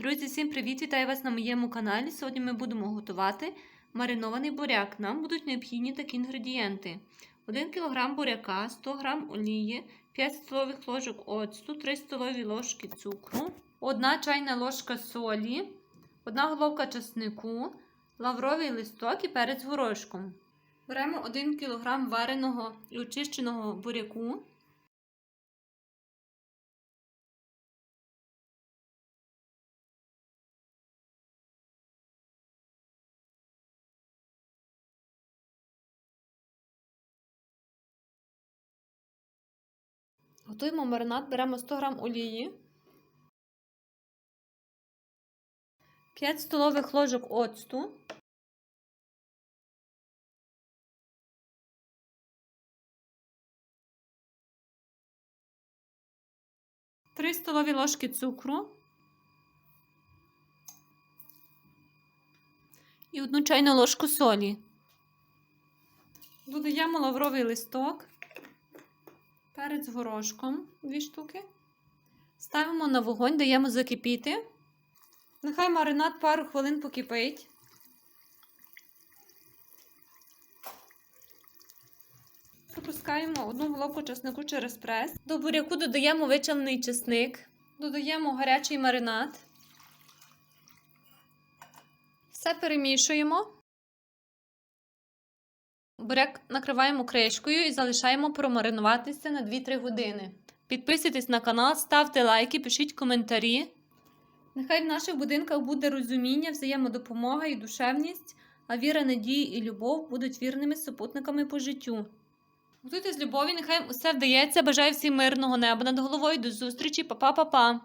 Друзі, всім привіт! Вітаю вас на моєму каналі. Сьогодні ми будемо готувати маринований буряк. Нам будуть необхідні такі інгредієнти: 1 кг буряка, 100 г олії, 5 столових ложок оцту, 3 столові ложки цукру, 1 чайна ложка солі, 1 головка чеснику, лавровий листок і перець горошком. Беремо 1 кг вареного і очищеного буряку. Готуємо маринад, беремо 100 г олії, 5 столових ложок оцту, Три столові ложки цукру і одну чайну ложку солі. Додаємо лавровий листок перець горошком дві штуки. Ставимо на вогонь, даємо закипіти. Нехай маринад пару хвилин покипить. Пропускаємо одну головку чеснику через прес. До буряку додаємо вичавлений чесник, додаємо гарячий маринад. Все перемішуємо. Буряк накриваємо кришкою і залишаємо промаринуватися на 2-3 години. Підписуйтесь на канал, ставте лайки, пишіть коментарі. Нехай в наших будинках буде розуміння, взаємодопомога і душевність, а віра, надії і любов будуть вірними супутниками по життю. Готуйте з любові, нехай усе вдається. Бажаю всім мирного неба над головою. До зустрічі, Па-па-па-па!